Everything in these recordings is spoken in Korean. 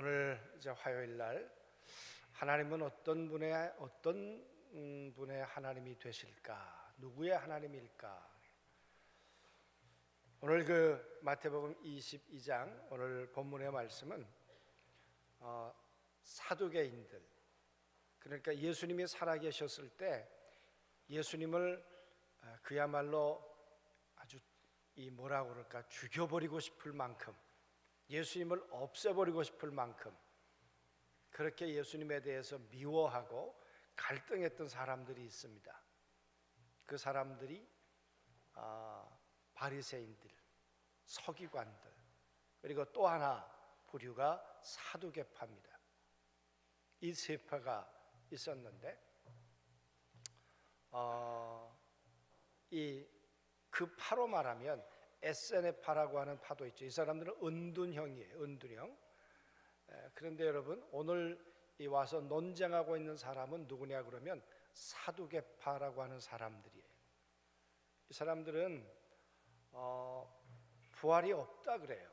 오늘 이제 화요일 날 하나님은 어떤 분의 어떤 음, 분의 하나님이 되실까? 누구의 하나님일까? 오늘 그 마태복음 22장 오늘 본문의 말씀은 어, 사두개인들 그러니까 예수님이 살아계셨을 때 예수님을 어, 그야말로 아주 이 뭐라고 그럴까 죽여버리고 싶을 만큼 예수님을 없애버리고 싶을 만큼 그렇게 예수님에 대해서 미워하고 갈등했던 사람들이 있습니다. 그 사람들이 아, 바리새인들, 서기관들 그리고 또 하나 부류가 사두개파입니다. 이 세 파가 있었는데 어, 이그 파로 말하면 SNF파라고 하는 파도 있죠. 이 사람들은 은둔형이에요. 은둔형. 에, 그런데 여러분 오늘 이 와서 논쟁하고 있는 사람은 누구냐 그러면 사두개파라고 하는 사람들이에요. 이 사람들은 어, 부활이 없다 그래요.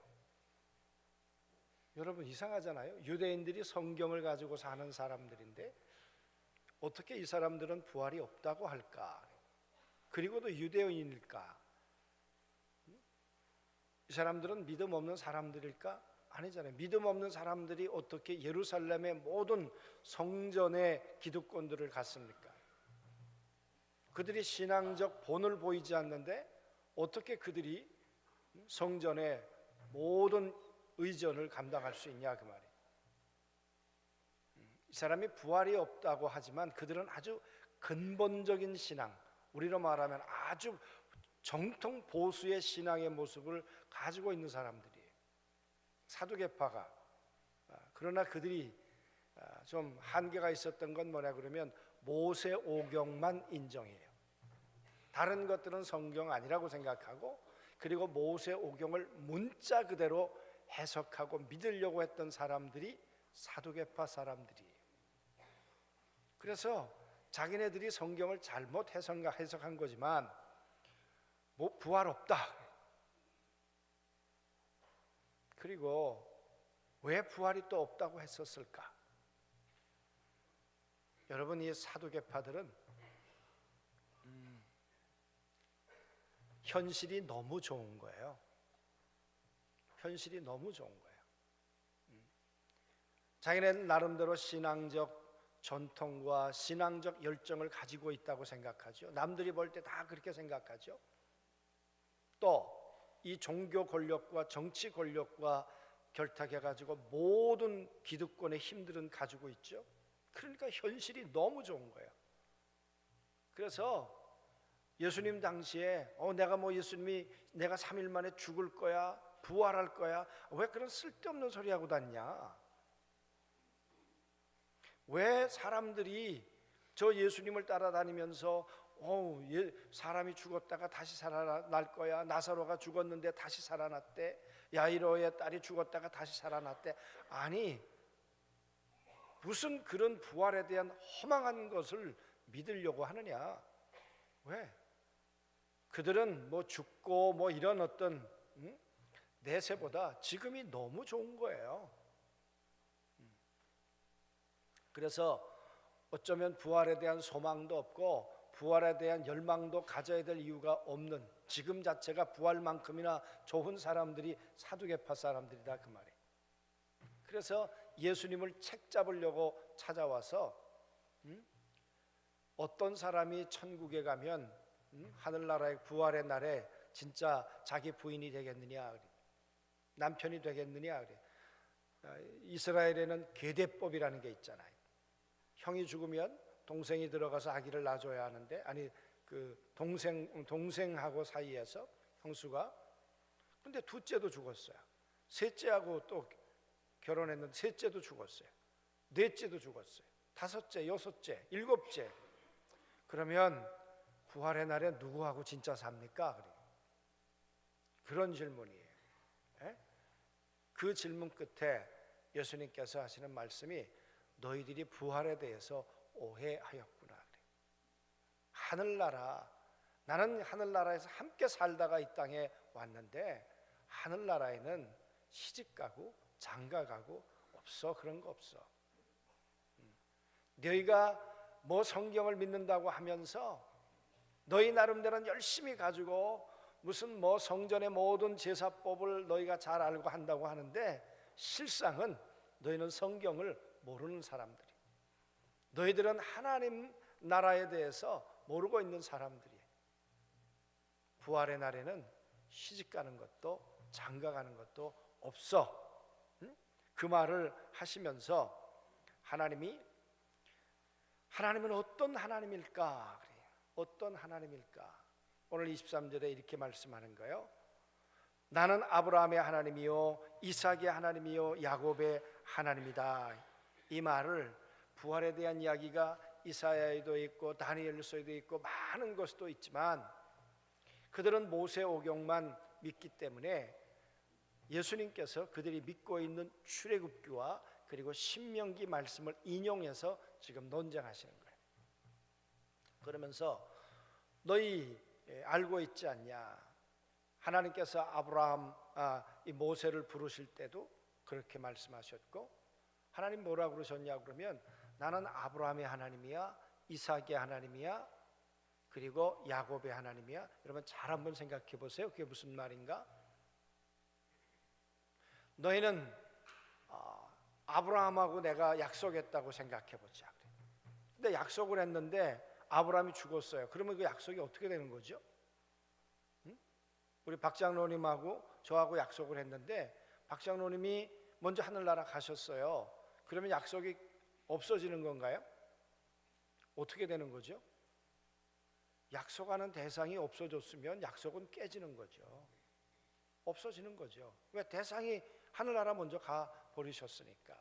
여러분 이상하잖아요. 유대인들이 성경을 가지고 사는 사람들인데 어떻게 이 사람들은 부활이 없다고 할까? 그리고도 유대인일까? 이 사람들은 믿음 없는 사람들일까? 아니잖아요. 믿음 없는 사람들이 어떻게 예루살렘의 모든 성전의 기득권들을 갖습니까? 그들이 신앙적 본을 보이지 않는데 어떻게 그들이 성전의 모든 의전을 감당할 수 있냐 그 말이에요. 이 사람이 부활이 없다고 하지만 그들은 아주 근본적인 신앙, 우리로 말하면 아주 정통 보수의 신앙의 모습을 가지고 있는 사람들이에요. 사두개파가 아, 그러나 그들이 아, 좀 한계가 있었던 건 뭐냐 그러면 모세 오경만 인정해요. 다른 것들은 성경 아니라고 생각하고 그리고 모세 오경을 문자 그대로 해석하고 믿으려고 했던 사람들이 사두개파 사람들이에요. 그래서 자기네들이 성경을 잘못 해석한 거지만 뭐 부활 없다. 그리고 왜 부활이 또 없다고 했었을까? 여러분 이 사두개파들은 음, 현실이 너무 좋은 거예요. 현실이 너무 좋은 거예요. 음. 자기네는 나름대로 신앙적 전통과 신앙적 열정을 가지고 있다고 생각하죠. 남들이 볼 때 다 그렇게 생각하죠. 또 이 종교 권력과 정치 권력과 결탁해 가지고 모든 기득권의 힘들은 가지고 있죠. 그러니까 현실이 너무 좋은 거예요. 그래서 예수님 당시에 어 내가 뭐 예수님이 내가 3일 만에 죽을 거야. 부활할 거야. 왜 그런 쓸데없는 소리 하고 다니냐? 왜 사람들이 저 예수님을 따라다니면서 어, 예, 사람이 죽었다가 다시 살아날 거야. 나사로가 죽었는데 다시 살아났대. 야이로의 딸이 죽었다가 다시 살아났대. 아니 무슨 그런 부활에 대한 허망한 것을 믿으려고 하느냐? 왜? 그들은 뭐 죽고 뭐 이런 어떤 음? 내세보다 지금이 너무 좋은 거예요. 음. 그래서 어쩌면 부활에 대한 소망도 없고 부활에 대한 열망도 가져야 될 이유가 없는 지금 자체가 부활만큼이나 좋은 사람들이 사두개파 사람들이다 그 말이에요. 그래서 예수님을 책 잡으려고 찾아와서 음? 어떤 사람이 천국에 가면 음? 하늘나라의 부활의 날에 진짜 자기 부인이 되겠느냐 그래. 남편이 되겠느냐 그래. 아, 이스라엘에는 계대법이라는 게 있잖아요. 형이 죽으면 동생이 들어가서 아기를 낳아줘야 하는데 아니 그 동생 동생하고 사이에서 형수가 근데 둘째도 죽었어요. 셋째하고 또 결혼했는데 셋째도 죽었어요. 넷째도 죽었어요. 다섯째, 여섯째, 일곱째. 그러면 부활의 날에 누구하고 진짜 삽니까? 그런 질문이에요. 에? 그 질문 끝에 예수님께서 하시는 말씀이 너희들이 부활에 대해서 오해하였구나. 하늘나라 나는 하늘나라에서 함께 살다가 이 땅에 왔는데 하늘나라에는 시집가고 장가가고 없어 그런 거 없어. 음. 너희가 뭐 성경을 믿는다고 하면서 너희 나름대로는 열심히 가지고 무슨 뭐 성전의 모든 제사법을 너희가 잘 알고 한다고 하는데 실상은 너희는 성경을 모르는 사람들이. 너희들은 하나님 나라에 대해서 모르고 있는 사람들이. 부활의 날에는 시집 가는 것도 장가 가는 것도 없어. 응? 그 말을 하시면서 하나님이 하나님은 어떤 하나님일까? 어떤 하나님일까? 오늘 23절에 이렇게 말씀하는 거예요. 나는 아브라함의 하나님이요 이삭의 하나님이요 야곱의 하나님이다. 이 말을 부활에 대한 이야기가 이사야에도 있고 다니엘서에도 있고 많은 것도 있지만 그들은 모세 오경만 믿기 때문에 예수님께서 그들이 믿고 있는 출애굽기와 그리고 신명기 말씀을 인용해서 지금 논쟁하시는 거예요. 그러면서 너희 예, 알고 있지 않냐? 하나님께서 아브라함 아, 이 모세를 부르실 때도 그렇게 말씀하셨고 하나님 뭐라 그러셨냐 그러면 나는 아브라함의 하나님이야 이삭의 하나님이야 그리고 야곱의 하나님이야. 여러분 잘 한번 생각해 보세요. 그게 무슨 말인가? 너희는 어, 아브라함하고 내가 약속했다고 생각해 보자. 근데 약속을 했는데 아브라함이 죽었어요. 그러면 그 약속이 어떻게 되는 거죠? 우리 박장로님하고 저하고 약속을 했는데 박장로님이 먼저 하늘나라 가셨어요. 그러면 약속이 없어지는 건가요? 어떻게 되는 거죠? 약속하는 대상이 없어졌으면 약속은 깨지는 거죠. 없어지는 거죠. 왜 대상이 하늘나라 먼저 가 버리셨으니까.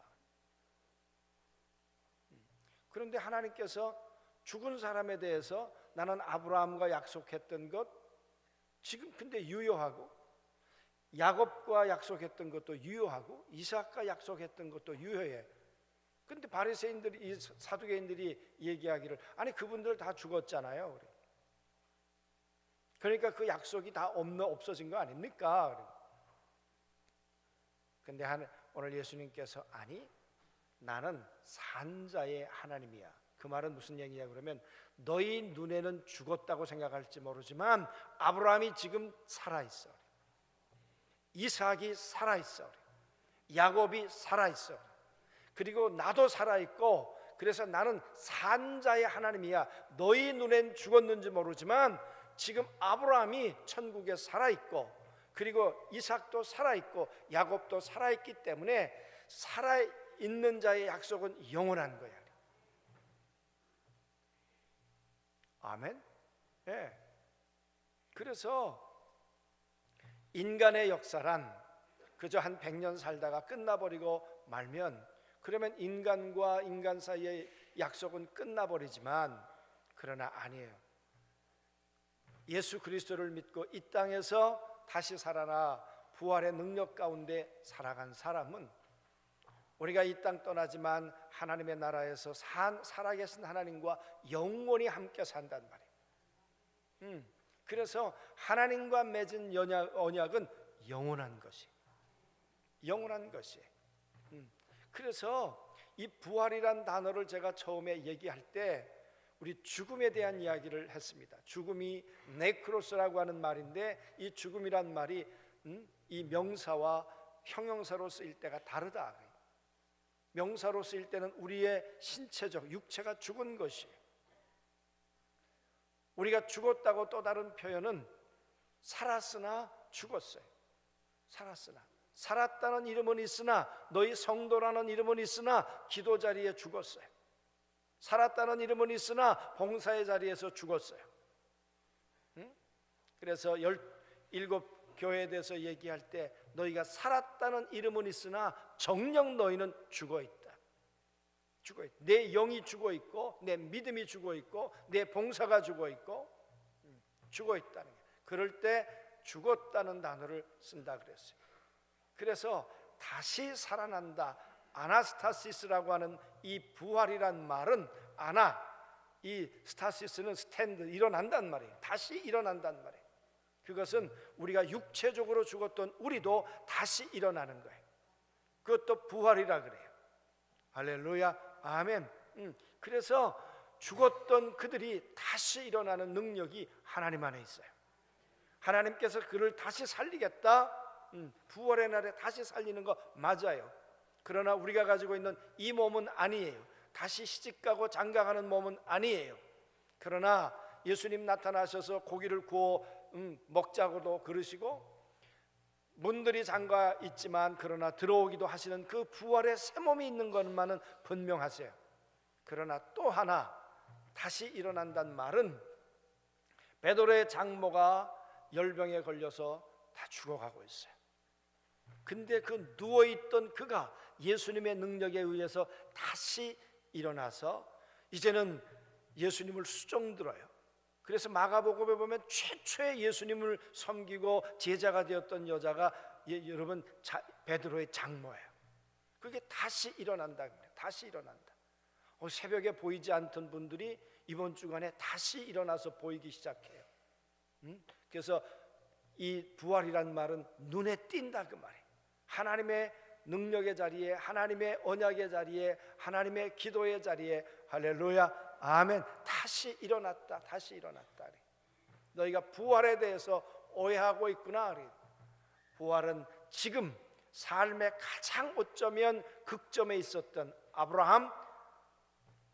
음. 그런데 하나님께서 죽은 사람에 대해서 나는 아브라함과 약속했던 것 지금 근데 유효하고 야곱과 약속했던 것도 유효하고 이삭과 약속했던 것도 유효해. 근데 바리새인들이 이 사두개인들이 얘기하기를 아니 그분들 다 죽었잖아요. 그러니까 그 약속이 다 없는 없어진 거 아닙니까? 근데 오늘 예수님께서 아니 나는 산자의 하나님이야. 그 말은 무슨 얘기냐 그러면 너희 눈에는 죽었다고 생각할지 모르지만 아브라함이 지금 살아 있어. 이삭이 살아 있어. 야곱이 살아 있어. 그리고 나도 살아 있고 그래서 나는 산자의 하나님이야. 너희 눈엔 죽었는지 모르지만 지금 아브라함이 천국에 살아 있고 그리고 이삭도 살아 있고 야곱도 살아 있기 때문에 살아 있는 자의 약속은 영원한 거야. 아멘. 예. 네. 그래서 인간의 역사란 그저 한 100년 살다가 끝나버리고 말면 그러면 인간과 인간 사이의 약속은 끝나버리지만 그러나 아니에요. 예수 그리스도를 믿고 이 땅에서 다시 살아나 부활의 능력 가운데 살아간 사람은 우리가 이 땅 떠나지만 하나님의 나라에서 산, 살아계신 하나님과 영원히 함께 산단 말이에요. 음, 그래서 하나님과 맺은 연약, 언약은 영원한 것이, 영원한 것이. 음, 그래서 이 부활이란 단어를 제가 처음에 얘기할 때 우리 죽음에 대한 이야기를 했습니다. 죽음이 네크로스라고 하는 말인데 이 죽음이란 말이 음, 이 명사와 형용사로 쓰일 때가 다르다. 명사로 쓰일 때는 우리의 신체적 육체가 죽은 것이에요. 우리가 죽었다고 또 다른 표현은 살았으나 죽었어요. 살았으나 살았다는 이름은 있으나 너희 성도라는 이름은 있으나 기도 자리에 죽었어요. 살았다는 이름은 있으나 봉사의 자리에서 죽었어요. 응? 그래서 열 일곱 교회에 대해서 얘기할 때 너희가 살았다는 이름은 있으나 정령 너희는 죽어 있다. 죽어 있. 내 영이 죽어 있고 내 믿음이 죽어 있고 내 봉사가 죽어 있고 음, 죽어 있다는 게. 그럴 때 죽었다는 단어를 쓴다 그랬어요. 그래서 다시 살아난다. 아나스타시스라고 하는 이 부활이란 말은 아나 이 스타시스는 스탠드 일어난단 말이에요. 다시 일어난단 말이에요. 그것은 우리가 육체적으로 죽었던 우리도 다시 일어나는 거예요. 그것도 부활이라 그래요. 할렐루야. 아멘. 음, 그래서 죽었던 그들이 다시 일어나는 능력이 하나님 안에 있어요. 하나님께서 그를 다시 살리겠다. 음, 부활의 날에 다시 살리는 거 맞아요. 그러나 우리가 가지고 있는 이 몸은 아니에요. 다시 시집가고 장가가는 몸은 아니에요. 그러나 예수님 나타나셔서 고기를 구워 음, 먹자고도 그러시고 문들이 잠가 있지만 그러나 들어오기도 하시는 그 부활의 새 몸이 있는 것만은 분명하세요. 그러나 또 하나 다시 일어난다는 말은 베드로의 장모가 열병에 걸려서 다 죽어가고 있어요. 근데 그 누워 있던 그가 예수님의 능력에 의해서 다시 일어나서 이제는 예수님을 수종 들어요. 그래서 마가복음에 보면 최초의 예수님을 섬기고 제자가 되었던 여자가 예, 여러분 자, 베드로의 장모예요. 그게 다시 일어난다 그래요. 다시 일어난다. 어, 새벽에 보이지 않던 분들이 이번 주간에 다시 일어나서 보이기 시작해요. 음? 그래서 이 부활이란 말은 눈에 띈다 그 말이에요. 하나님의 능력의 자리에 하나님의 언약의 자리에 하나님의 기도의 자리에. 할렐루야. 아멘. 다시 일어났다. 다시 일어났다. 너희가 부활에 대해서 오해하고 있구나. 부활은 지금 삶의 가장 어쩌면 극점에 있었던 아브라함.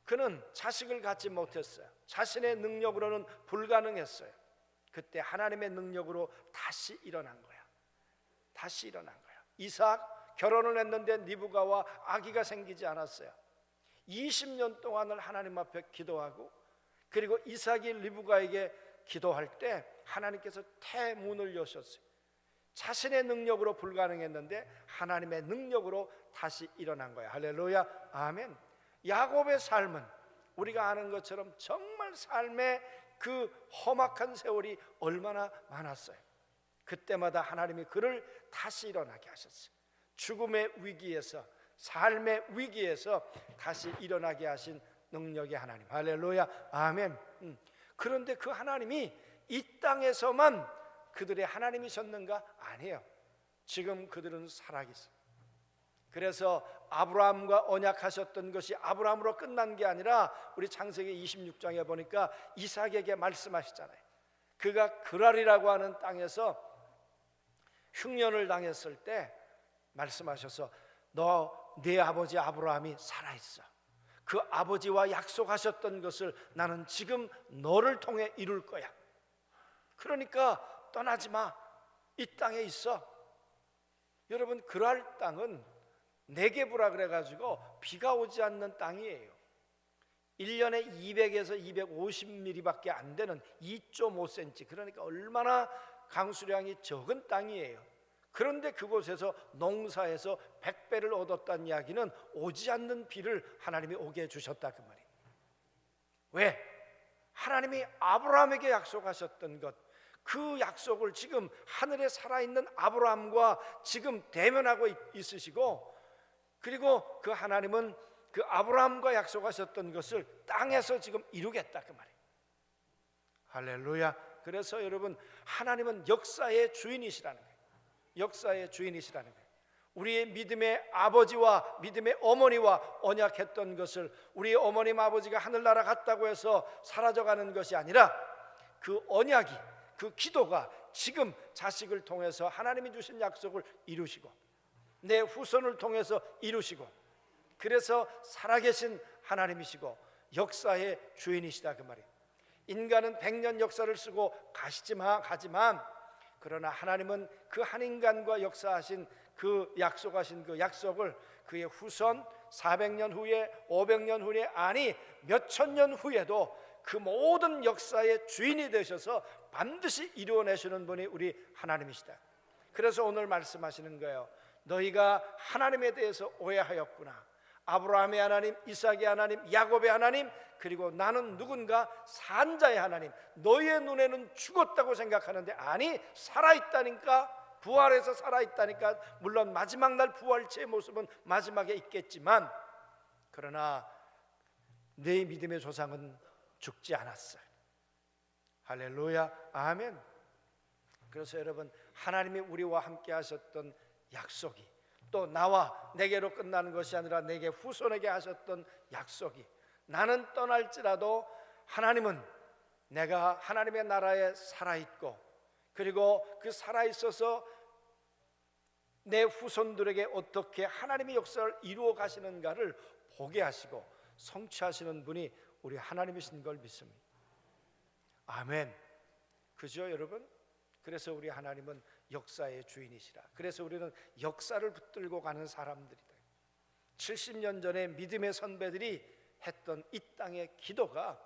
그는 자식을 갖지 못했어요. 자신의 능력으로는 불가능했어요. 그때 하나님의 능력으로 다시 일어난 거야. 다시 일어난 거야 이삭 결혼을 했는데 니부가와 아기가 생기지 않았어요. 20년 동안을 하나님 앞에 기도하고 그리고 이삭이 리브가에게 기도할 때 하나님께서 태문을 여셨어요. 자신의 능력으로 불가능했는데 하나님의 능력으로 다시 일어난 거야. 할렐루야. 아멘. 야곱의 삶은 우리가 아는 것처럼 정말 삶의 그 험악한 세월이 얼마나 많았어요. 그때마다 하나님이 그를 다시 일어나게 하셨어요. 죽음의 위기에서 삶의 위기에서 다시 일어나게 하신 능력의 하나님. 할렐루야. 아멘. 음. 그런데 그 하나님이 이 땅에서만 그들의 하나님이셨는가? 아니에요. 지금 그들은 살아계세요. 그래서 아브라함과 언약하셨던 것이 아브라함으로 끝난 게 아니라 우리 창세기 26장에 보니까 이삭에게 말씀하시잖아요. 그가 그랄이라고 하는 땅에서 흉년을 당했을 때 말씀하셔서 너내 아버지 아브라함이 살아 있어. 그 아버지와 약속하셨던 것을 나는 지금 너를 통해 이룰 거야. 그러니까 떠나지 마. 이 땅에 있어. 여러분 그랄 땅은 네게부라 그래 가지고 비가 오지 않는 땅이에요. 1년에 200에서 250mm밖에 안 되는 2.5cm. 그러니까 얼마나 강수량이 적은 땅이에요. 그런데 그곳에서 농사에서 백배를 얻었다는 이야기는 오지 않는 비를 하나님이 오게 해주셨다 그 말이에요. 왜? 하나님이 아브라함에게 약속하셨던 것, 그 약속을 지금 하늘에 살아있는 아브라함과 지금 대면하고 있으시고, 그리고 그 하나님은 그 아브라함과 약속하셨던 것을 땅에서 지금 이루겠다 그 말이에요. 할렐루야. 그래서 여러분 하나님은 역사의 주인이시라는 거예요. 역사의 주인이시라는 거예요. 우리의 믿음의 아버지와 믿음의 어머니와 언약했던 것을 우리 어머님 아버지가 하늘나라 갔다고 해서 사라져가는 것이 아니라 그 언약이 그 기도가 지금 자식을 통해서 하나님이 주신 약속을 이루시고 내 후손을 통해서 이루시고 그래서 살아계신 하나님이시고 역사의 주인이시다 그 말이에요. 인간은 백년 역사를 쓰고 가시지만 가지만 그러나 하나님은 그 한 인간과 역사하신 그 약속하신 그 약속을 그의 후손 400년 후에 500년 후에 아니 몇천 년 후에도 그 모든 역사의 주인이 되셔서 반드시 이루어내시는 분이 우리 하나님이시다. 그래서 오늘 말씀하시는 거예요. 너희가 하나님에 대해서 오해하였구나. 아브라함의 하나님, 이삭의 하나님, 야곱의 하나님, 그리고 나는 누군가 산자의 하나님. 너희의 눈에는 죽었다고 생각하는데 아니 살아 있다니까 부활해서 살아 있다니까 물론 마지막 날 부활체의 모습은 마지막에 있겠지만 그러나 내 믿음의 조상은 죽지 않았어요. 할렐루야. 아멘. 그래서 여러분 하나님이 우리와 함께 하셨던 약속이 또 나와 내게로 끝나는 것이 아니라 내게 후손에게 하셨던 약속이 나는 떠날지라도 하나님은 내가 하나님의 나라에 살아 있고 그리고 그 살아 있어서 내 후손들에게 어떻게 하나님의 역사를 이루어 가시는가를 보게 하시고 성취하시는 분이 우리 하나님이신 걸 믿습니다. 아멘. 그죠, 여러분? 그래서 우리 하나님은 역사의 주인이시라. 그래서 우리는 역사를 붙들고 가는 사람들이다. 70년 전에 믿음의 선배들이 했던 이 땅의 기도가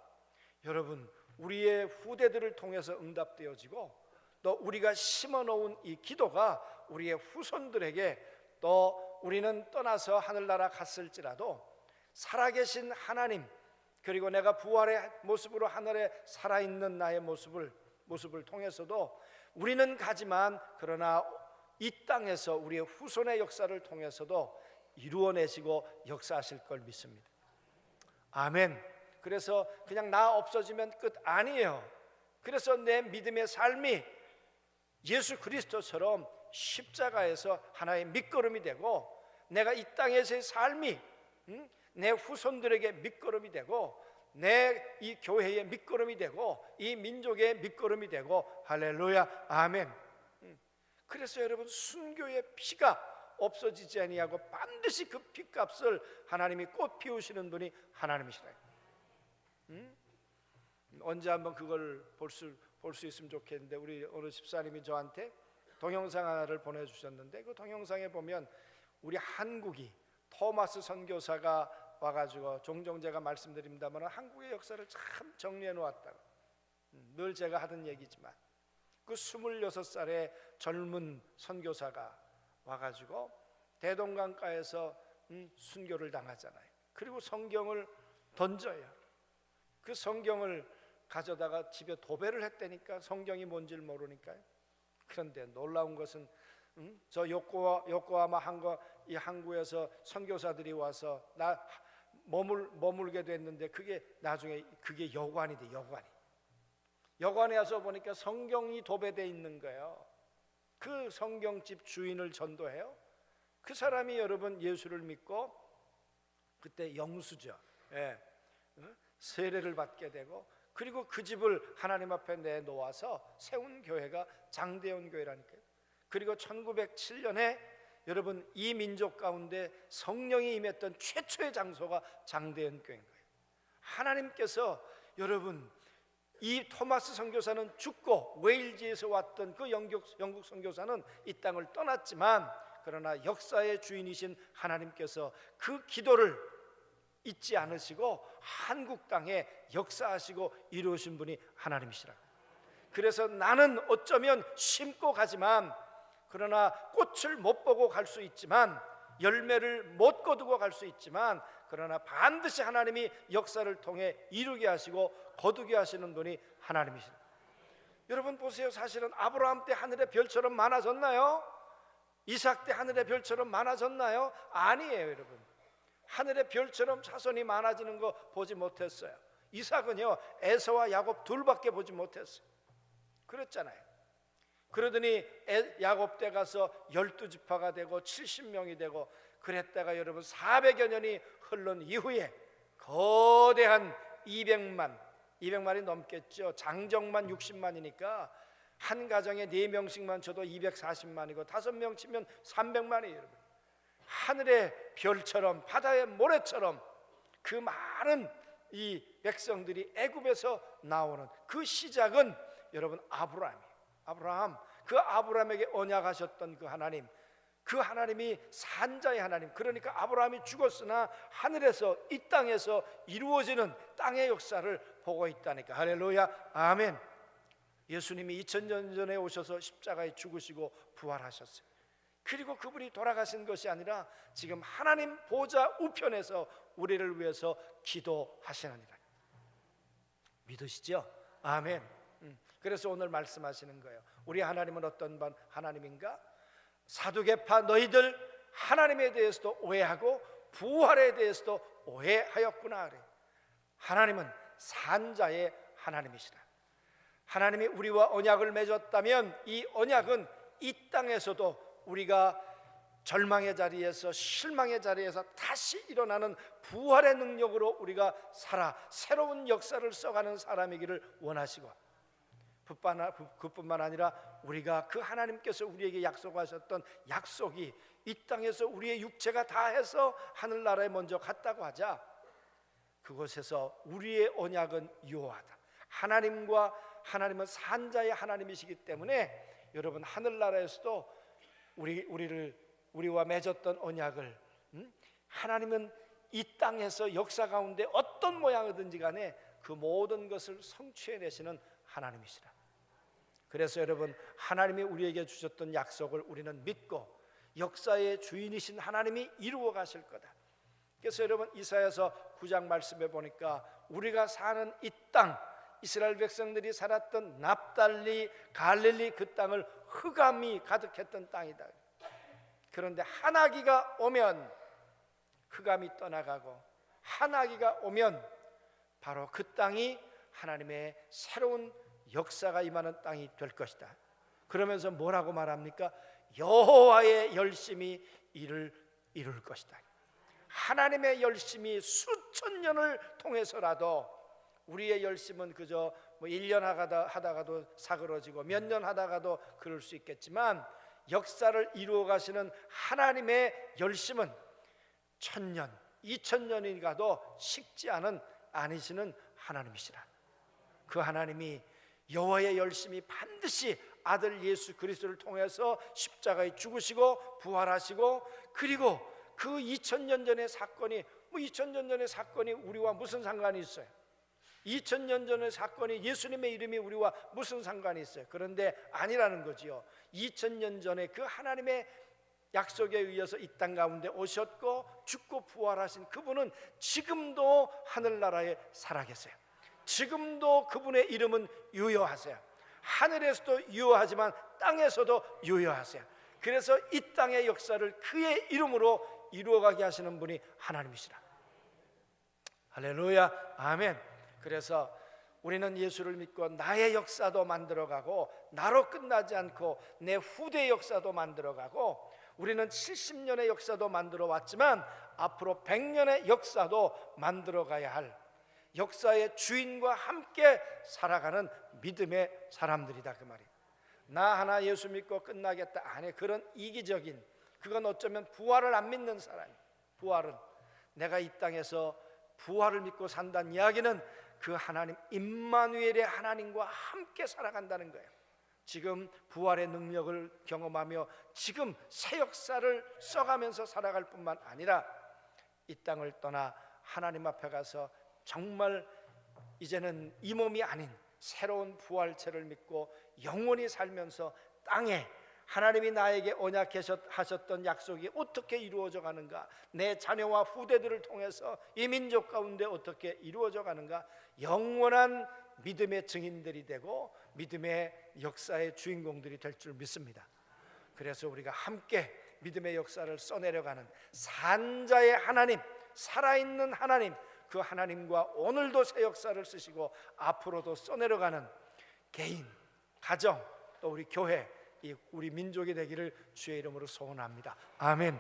여러분 우리의 후대들을 통해서 응답되어지고 또 우리가 심어 놓은 이 기도가 우리의 후손들에게 또 우리는 떠나서 하늘나라 갔을지라도 살아계신 하나님 그리고 내가 부활의 모습으로 하늘에 살아있는 나의 모습을 모습을 통해서도 우리는 가지만 그러나 이 땅에서 우리의 후손의 역사를 통해서도 이루어내시고 역사하실 걸 믿습니다. 아멘. 그래서 그냥 나 없어지면 끝 아니에요. 그래서 내 믿음의 삶이 예수 그리스도처럼 십자가에서 하나의 밑거름이 되고 내가 이 땅에서의 삶이 음? 내 후손들에게 밑거름이 되고 내 이 교회의 밑거름이 되고 이 민족의 밑거름이 되고 할렐루야 아멘. 음. 그래서 여러분 순교의 피가 없어지지 아니하고 반드시 그 피값을 하나님이 꽃 피우시는 분이 하나님이시라. 음? 언제 한번 그걸 볼수 볼 수 있으면 좋겠는데 우리 어느 집사님이 저한테 동영상 하나를 보내주셨는데 그 동영상에 보면 우리 한국이 토마스 선교사가 와가지고 종종 제가 말씀드립니다만 한국의 역사를 참 정리해 놓았다고 음, 늘 제가 하던 얘기지만 그 26살의 젊은 선교사가 와가지고 대동강가에서 음, 순교를 당하잖아요. 그리고 성경을 던져요. 그 성경을 가져다가 집에 도배를 했다니까 성경이 뭔지를 모르니까요. 그런데 놀라운 것은 음? 저 요코와 요코하마 항구 이 항구에서 선교사들이 와서 나 머물 머물게 됐는데 그게 나중에 그게 여관이 돼 여관이 여관에 와서 보니까 성경이 도배돼 있는 거예요. 그 성경집 주인을 전도해요. 그 사람이 여러분 예수를 믿고 그때 영수죠. 예. 어? 세례를 받게 되고 그리고 그 집을 하나님 앞에 내놓아서 세운 교회가 장대원 교회라니까요. 그리고 1907년에 여러분 이 민족 가운데 성령이 임했던 최초의 장소가 장대원 교회인 거예요. 하나님께서 여러분 이 토마스 선교사는 죽고 웨일즈에서 왔던 그 영국 영국 선교사는 이 땅을 떠났지만 그러나 역사의 주인이신 하나님께서 그 기도를 잊지 않으시고 한국 땅에 역사하시고 이루신 분이 하나님이시라. 그래서 나는 어쩌면 심고 가지만 그러나 꽃을 못 보고 갈 수 있지만 열매를 못 거두고 갈 수 있지만 그러나 반드시 하나님이 역사를 통해 이루게 하시고 거두게 하시는 분이 하나님이시라. 여러분 보세요. 사실은 아브라함 때 하늘의 별처럼 많아졌나요? 이삭 때 하늘의 별처럼 많아졌나요? 아니에요, 여러분. 하늘의 별처럼 자손이 많아지는 거 보지 못했어요. 이삭은요 에서와 야곱 둘밖에 보지 못했어요. 그랬잖아요. 그러더니 에- 야곱 때 가서 열두 지파가 되고 70명이 되고 그랬다가 여러분 400여 년이 흘른 이후에 거대한 200만 200만이 넘겠죠. 장정만 60만이니까 한 가정에 네 명씩만 쳐도 240만이고 다섯 명 치면 300만이에요, 여러분. 하늘의 별처럼 바다의 모래처럼 그 많은 이 백성들이 애굽에서 나오는 그 시작은 여러분 아브라함이에요. 아브라함 그 아브라함에게 언약하셨던 그 하나님 그 하나님이 산자의 하나님 그러니까 아브라함이 죽었으나 하늘에서 이 땅에서 이루어지는 땅의 역사를 보고 있다니까 할렐루야 아멘 예수님이 2000년 전에 오셔서 십자가에 죽으시고 부활하셨어요 그리고 그분이 돌아가신 것이 아니라 지금 하나님 보좌 우편에서 우리를 위해서 기도하시느니라. 믿으시죠? 아멘. 음, 그래서 오늘 말씀하시는 거예요. 우리 하나님은 어떤 반 하나님인가? 사두개파 너희들 하나님에 대해서도 오해하고 부활에 대해서도 오해하였구나 그래. 하나님은 산자의 하나님이시라. 하나님이 우리와 언약을 맺었다면 이 언약은 이 땅에서도 우리가 절망의 자리에서 실망의 자리에서 다시 일어나는 부활의 능력으로 우리가 살아 새로운 역사를 써가는 사람이기를 원하시고 그뿐만- 아니라 우리가 그 하나님께서 우리에게 약속하셨던 약속이 이 땅에서 우리의 육체가 다 해서 하늘나라에 먼저 갔다고 하자 그곳에서 우리의 언약은 유효하다. 하나님과 하나님은 산자의 하나님이시기 때문에 여러분 하늘나라에서도 우리 우리를 우리와 맺었던 언약을 음? 하나님은 이 땅에서 역사 가운데 어떤 모양이든지 간에 그 모든 것을 성취해내시는 하나님이시라. 그래서 여러분 하나님이 우리에게 주셨던 약속을 우리는 믿고 역사의 주인이신 하나님이 이루어 가실 거다. 그래서 여러분 이사야서 9장 말씀해 보니까 우리가 사는 이 땅 이스라엘 백성들이 살았던 납달리 갈릴리 그 땅을 흑암이 가득했던 땅이다. 그런데 한 아기가 오면 흑암이 떠나가고 한 아기가 오면 바로 그 땅이 하나님의 새로운 역사가 임하는 땅이 될 것이다. 그러면서 뭐라고 말합니까? 여호와의 열심히 이를 이룰 것이다. 하나님의 열심이 수천 년을 통해서라도 우리의 열심은 그저 뭐 1년 하다, 하다가도 사그러지고 몇 년 하다가도 그럴 수 있겠지만 역사를 이루어 가시는 하나님의 열심은 천년, 이천년이 가도 식지 않은 아니시는 하나님이시라. 그 하나님이 여호와의 열심이 반드시 아들 예수 그리스도를 통해서 십자가에 죽으시고 부활하시고 그리고 그 2000년 전의 사건이 뭐 2000년 전의 사건이 우리와 무슨 상관이 있어요? 2000년 전의 사건이 예수님의 이름이 우리와 무슨 상관이 있어요? 그런데 아니라는 거지요. 2000년 전에 그 하나님의 약속에 의해서 이 땅 가운데 오셨고 죽고 부활하신 그분은 지금도 하늘나라에 살아 계세요. 지금도 그분의 이름은 유효하세요. 하늘에서도 유효하지만 땅에서도 유효하세요. 그래서 이 땅의 역사를 그의 이름으로 이루어가게 하시는 분이 하나님이시라. 할렐루야, 아멘. 그래서 우리는 예수를 믿고 나의 역사도 만들어가고 나로 끝나지 않고 내 후대 역사도 만들어가고 우리는 70년의 역사도 만들어 왔지만 앞으로 100년의 역사도 만들어 가야 할 역사의 주인과 함께 살아가는 믿음의 사람들이다 그 말이에요. 나 하나 예수 믿고 끝나겠다 아니 그런 이기적인 그건 어쩌면 부활을 안 믿는 사람. 부활은 내가 이 땅에서 부활을 믿고 산다는 이야기는 그 하나님 임마누엘의 하나님과 함께 살아간다는 거예요. 지금 부활의 능력을 경험하며 지금 새 역사를 써가면서 살아갈 뿐만 아니라 이 땅을 떠나 하나님 앞에 가서 정말 이제는 이 몸이 아닌 새로운 부활체를 믿고 영원히 살면서 땅에 하나님이 나에게 언약하셨던 약속이 어떻게 이루어져 가는가 내 자녀와 후대들을 통해서 이 민족 가운데 어떻게 이루어져 가는가 영원한 믿음의 증인들이 되고 믿음의 역사의 주인공들이 될 줄 믿습니다. 그래서 우리가 함께 믿음의 역사를 써내려가는 산자의 하나님, 살아있는 하나님, 그 하나님과 오늘도 새 역사를 쓰시고 앞으로도 써내려가는 개인, 가정, 또 우리 교회, 이 우리 민족이 되기를 주의 이름으로 소원합니다. 아멘.